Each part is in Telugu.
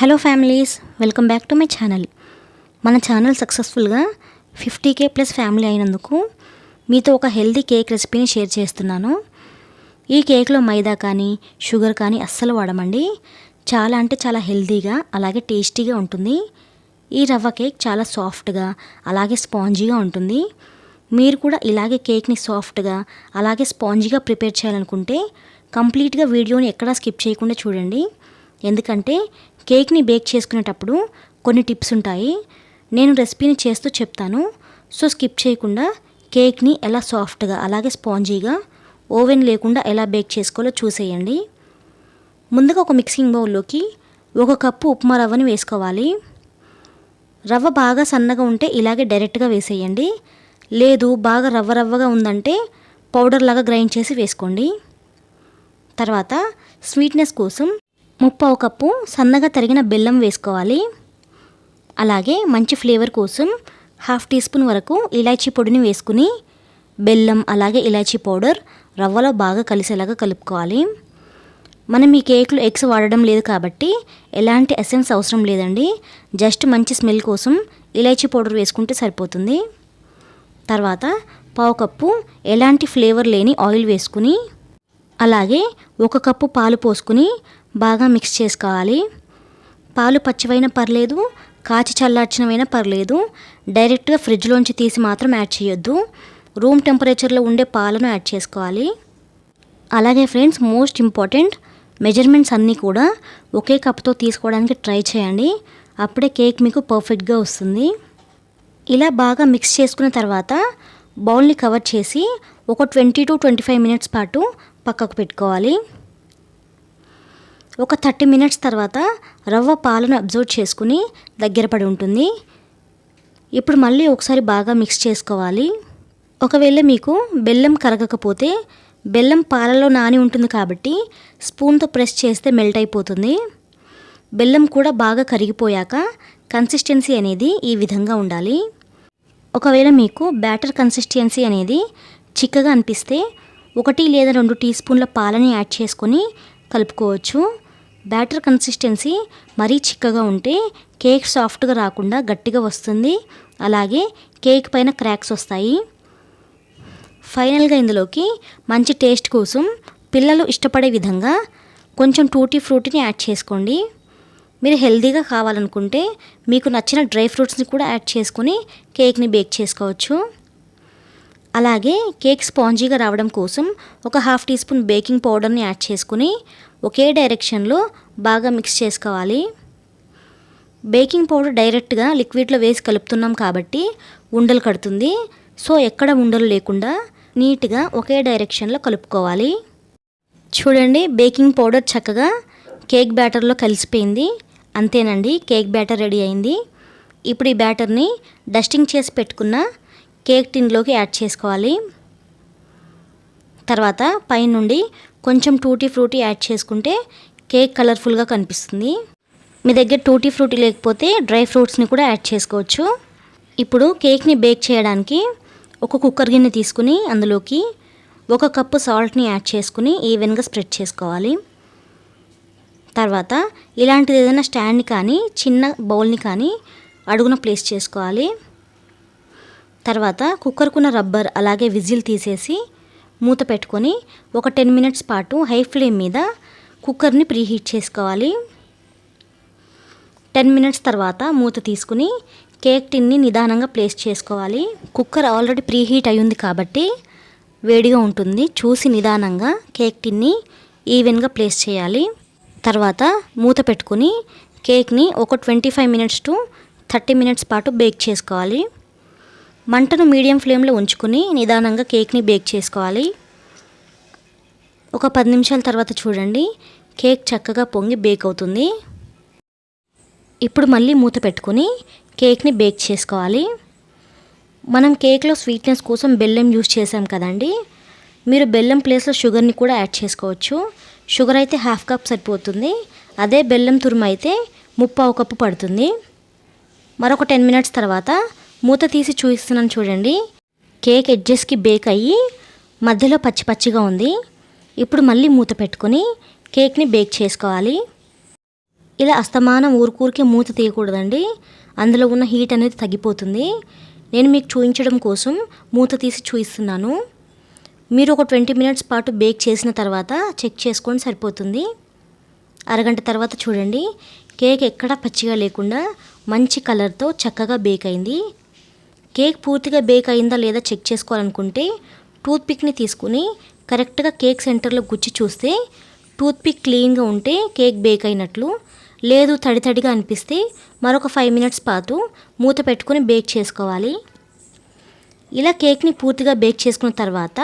Hello families welcome back to my channel మన ఛానల్ సక్సెస్ఫుల్గా ఫిఫ్టీ కే ప్లస్ ఫ్యామిలీ అయినందుకు మీతో ఒక హెల్తీ కేక్ రెసిపీని షేర్ చేస్తున్నాను. ఈ కేక్లో మైదా కానీ షుగర్ కానీ అస్సలు వాడమండి. చాలా అంటే చాలా హెల్తీగా అలాగే టేస్టీగా ఉంటుంది. ఈ రవ్వ కేక్ చాలా సాఫ్ట్గా అలాగే స్పాంజీగా ఉంటుంది. మీరు కూడా ఇలాగే కేక్ని సాఫ్ట్గా అలాగే స్పాంజీగా ప్రిపేర్ చేయాలనుకుంటే కంప్లీట్గా వీడియోని ఎక్కడా స్కిప్ చేయకుండా చూడండి. ఎందుకంటే కేక్ని బేక్ చేసుకునేటప్పుడు కొన్ని టిప్స్ ఉంటాయి. నేను రెసిపీని చేస్తూ చెప్తాను. సో స్కిప్ చేయకుండా కేక్ని ఎలా సాఫ్ట్గా అలాగే స్పాంజీగా ఓవెన్ లేకుండా ఎలా బేక్ చేసుకోవాలో చూసేయండి. ముందుగా ఒక మిక్సింగ్ బౌల్లోకి ఒక కప్పు ఉప్మా రవ్వని వేసుకోవాలి. రవ్వ బాగా సన్నగా ఉంటే ఇలాగే డైరెక్ట్గా వేసేయండి. లేదు బాగా రవ్వ రవ్వగా ఉందంటే పౌడర్ లాగా గ్రైండ్ చేసి వేసుకోండి. తర్వాత స్వీట్నెస్ కోసం ముప్పావు కప్పు సన్నగా తరిగిన బెల్లం వేసుకోవాలి. అలాగే మంచి ఫ్లేవర్ కోసం హాఫ్ టీ స్పూన్ వరకు ఇలాచీ పొడిని వేసుకుని బెల్లం అలాగే ఇలాచీ పౌడర్ రవ్వలో బాగా కలిసేలాగా కలుపుకోవాలి. మనం ఈ కేక్లో ఎగ్స్ వాడడం లేదు కాబట్టి ఎలాంటి ఎసెన్స్ అవసరం లేదండి. జస్ట్ మంచి స్మెల్ కోసం ఇలాచీ పౌడర్ వేసుకుంటే సరిపోతుంది. తర్వాత పావు కప్పు ఎలాంటి ఫ్లేవర్ లేని ఆయిల్ వేసుకుని అలాగే ఒక కప్పు పాలు పోసుకుని బాగా మిక్స్ చేసుకోవాలి. పాలు పచ్చివైనా పర్లేదు కాచి చల్లార్చినవైనా పర్లేదు. డైరెక్ట్గా ఫ్రిడ్జ్లోంచి తీసి మాత్రం యాడ్ చేయొద్దు. రూమ్ టెంపరేచర్లో ఉండే పాలను యాడ్ చేసుకోవాలి. అలాగే ఫ్రెండ్స్ మోస్ట్ ఇంపార్టెంట్ మెజర్మెంట్స్ అన్నీ కూడా ఒకే కప్తో తీసుకోవడానికి ట్రై చేయండి. అప్పుడే కేక్ మీకు పర్ఫెక్ట్గా వస్తుంది. ఇలా బాగా మిక్స్ చేసుకున్న తర్వాత బౌల్ని కవర్ చేసి ఒక twenty to twenty five minutes పాటు పక్కకు పెట్టుకోవాలి. ఒక థర్టీ మినిట్స్ తర్వాత రవ్వ పాలను అబ్జర్వ్ చేసుకుని దగ్గర పడి ఉంటుంది. ఇప్పుడు మళ్ళీ ఒకసారి బాగా మిక్స్ చేసుకోవాలి. ఒకవేళ మీకు బెల్లం కరగకపోతే బెల్లం పాలలో నాని ఉంటుంది కాబట్టి స్పూన్తో ప్రెస్ చేస్తే మెల్ట్ అయిపోతుంది. బెల్లం కూడా బాగా కరిగిపోయాక కన్సిస్టెన్సీ అనేది ఈ విధంగా ఉండాలి. ఒకవేళ మీకు బ్యాటర్ కన్సిస్టెన్సీ అనేది చిక్కగా అనిపిస్తే ఒకటి లేదా రెండు టీ స్పూన్ల పాలని యాడ్ చేసుకొని కలుపుకోవచ్చు. బ్యాటర్ కన్సిస్టెన్సీ మరీ చిక్కగా ఉంటే కేక్ సాఫ్ట్గా రాకుండా గట్టిగా వస్తుంది. అలాగే కేక్ పైన క్రాక్స్ వస్తాయి. ఫైనల్గా ఇందులోకి మంచి టేస్ట్ కోసం పిల్లలు ఇష్టపడే విధంగా కొంచెం టూటీ ఫ్రూటీని యాడ్ చేసుకోండి. మీరు హెల్తీగా కావాలనుకుంటే మీకు నచ్చిన డ్రై ఫ్రూట్స్ని కూడా యాడ్ చేసుకుని కేక్ని బేక్ చేసుకోవచ్చు. అలాగే కేక్ స్పాంజీగా రావడం కోసం ఒక హాఫ్ టీ స్పూన్ బేకింగ్ పౌడర్ని యాడ్ చేసుకుని ఒకే డైరెక్షన్లో బాగా మిక్స్ చేసుకోవాలి. బేకింగ్ పౌడర్ డైరెక్ట్గా లిక్విడ్లో వేసి కలుపుతున్నాం కాబట్టి ఉండలు కడుతుంది. సో ఎక్కడ ఉండలు లేకుండా నీట్గా ఒకే డైరెక్షన్లో కలుపుకోవాలి. చూడండి బేకింగ్ పౌడర్ చక్కగా కేక్ బ్యాటర్లో కలిసిపోయింది. అంతేనండి కేక్ బ్యాటర్ రెడీ అయింది. ఇప్పుడు ఈ బ్యాటర్ని డస్టింగ్ చేసి పెట్టుకున్న కేక్ టిన్లోకి యాడ్ చేసుకోవాలి. తర్వాత పైనుండి కొంచెం టూటీ ఫ్రూటీ యాడ్ చేసుకుంటే కేక్ కలర్ఫుల్గా కనిపిస్తుంది. మీ దగ్గర టూటీ ఫ్రూటీ లేకపోతే డ్రై ఫ్రూట్స్ని కూడా యాడ్ చేసుకోవచ్చు. ఇప్పుడు కేక్ని బేక్ చేయడానికి ఒక కుక్కర్ గిన్నె తీసుకుని అందులోకి ఒక కప్పు సాల్ట్ని యాడ్ చేసుకుని ఈవెన్గా స్ప్రెడ్ చేసుకోవాలి. తర్వాత ఇలాంటిది ఏదైనా స్టాండ్ని కానీ చిన్న బౌల్ని కానీ అడుగున ప్లేస్ చేసుకోవాలి. తర్వాత కుక్కర్కున్న రబ్బర్ అలాగే విజిల్ తీసేసి మూత పెట్టుకొని ఒక టెన్ మినిట్స్ పాటు హై ఫ్లేమ్ మీద కుక్కర్ని ప్రీహీట్ చేసుకోవాలి. టెన్ మినిట్స్ తర్వాత మూత తీసుకుని కేక్ టిన్ని నిదానంగా ప్లేస్ చేసుకోవాలి. కుక్కర్ ఆల్రెడీ ప్రీహీట్ అయ్యింది కాబట్టి వేడిగా ఉంటుంది. చూసి నిదానంగా కేక్ టిన్ని ఈవెన్గా ప్లేస్ చేయాలి. తర్వాత మూత పెట్టుకుని కేక్ని ఒక twenty five minutes to thirty minutes పాటు బేక్ చేసుకోవాలి. మంటను మీడియం ఫ్లేమ్లో ఉంచుకుని నిదానంగా కేక్ని బేక్ చేసుకోవాలి. ఒక పది నిమిషాల తర్వాత చూడండి. కేక్ చక్కగా పొంగి బేక్ అవుతుంది. ఇప్పుడు మళ్ళీ మూత పెట్టుకుని కేక్ని బేక్ చేసుకోవాలి. మనం కేక్లో స్వీట్నెస్ కోసం బెల్లం యూస్ చేసాం కదండి. మీరు బెల్లం ప్లేస్లో షుగర్ని కూడా యాడ్ చేసుకోవచ్చు. షుగర్ అయితే హాఫ్ కప్ సరిపోతుంది. అదే బెల్లం తురుము అయితే ముప్పావు కప్పు పడుతుంది. మరొక టెన్ మినిట్స్ తర్వాత మూత తీసి చూపిస్తున్నాను చూడండి. కేక్ ఎడ్జెస్కి బేక్ అయ్యి మధ్యలో పచ్చి పచ్చిగా ఉంది. ఇప్పుడు మళ్ళీ మూత పెట్టుకొని కేక్ని బేక్ చేసుకోవాలి. ఇలా అస్తమానం ఊరుకూరికే మూత తీయకూడదండి. అందులో ఉన్న హీట్ అనేది తగ్గిపోతుంది. నేను మీకు చూపించడం కోసం మూత తీసి చూపిస్తున్నాను. మీరు ఒక ట్వంటీ మినిట్స్ పాటు బేక్ చేసిన తర్వాత చెక్ చేసుకొని సరిపోతుంది. అరగంట తర్వాత చూడండి. కేక్ ఎక్కడా పచ్చిగా లేకుండా మంచి కలర్తో చక్కగా బేక్ అయింది. కేక్ పూర్తిగా బేక్ అయిందా లేదా చెక్ చేసుకోవాలనుకుంటే టూత్పిక్ని తీసుకుని కరెక్ట్గా కేక్ సెంటర్లో గుచ్చి చూస్తే టూత్పిక్ క్లీన్గా ఉంటే కేక్ బేక్ అయినట్లు లేదు తడి తడిగా అనిపిస్తే మరొక ఫైవ్ మినిట్స్ పాటు మూత పెట్టుకొని బేక్ చేసుకోవాలి. ఇలా కేక్ని పూర్తిగా బేక్ చేసుకున్న తర్వాత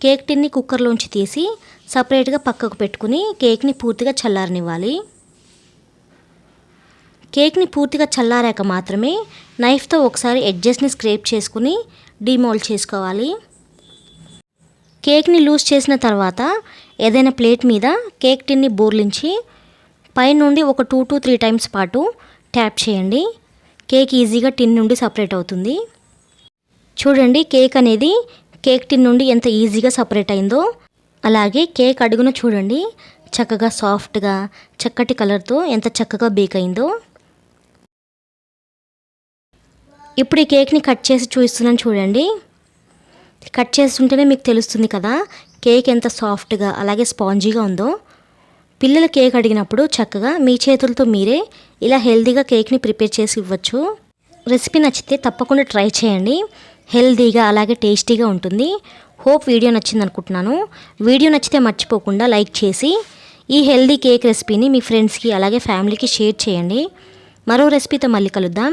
కేక్ టిన్ని కుక్కర్లోంచి తీసి సపరేట్గా పక్కకు పెట్టుకుని కేక్ని పూర్తిగా చల్లారనివ్వాలి. కేక్ని పూర్తిగా చల్లారాక మాత్రమే నైఫ్తో ఒకసారి ఎడ్జెస్ని స్క్రేప్ చేసుకుని డిమోల్డ్ చేసుకోవాలి. కేక్ని లూజ్ చేసిన తర్వాత ఏదైనా ప్లేట్ మీద కేక్ టిన్ని బోర్లించి పైనుండి ఒక టూ టు త్రీ టైమ్స్ పాటు ట్యాప్ చేయండి. కేక్ ఈజీగా టిన్ నుండి సపరేట్ అవుతుంది. చూడండి కేక్ అనేది కేక్ టిన్ నుండి ఎంత ఈజీగా సపరేట్ అయిందో. అలాగే కేక్ అడుగున చూడండి చక్కగా సాఫ్ట్గా చక్కటి కలర్తో ఎంత చక్కగా బేక్ అయిందో. ఇప్పుడు ఈ కేక్ని కట్ చేసి చూపిస్తున్నాను చూడండి. కట్ చేస్తుంటేనే మీకు తెలుస్తుంది కదా కేక్ ఎంత సాఫ్ట్గా అలాగే స్పాంజీగా ఉందో. పిల్లలు కేక్ అడిగినప్పుడు చక్కగా మీ చేతులతో మీరే ఇలా హెల్తీగా కేక్ని ప్రిపేర్ చేసి ఇవ్వచ్చు. రెసిపీ నచ్చితే తప్పకుండా ట్రై చేయండి. హెల్తీగా అలాగే టేస్టీగా ఉంటుంది. హోప్ వీడియో నచ్చింది అనుకుంటున్నాను. వీడియో నచ్చితే మర్చిపోకుండా లైక్ చేసి ఈ హెల్దీ కేక్ రెసిపీని మీ ఫ్రెండ్స్కి అలాగే ఫ్యామిలీకి షేర్ చేయండి. మరో రెసిపీతో మళ్ళీ కలుద్దాం.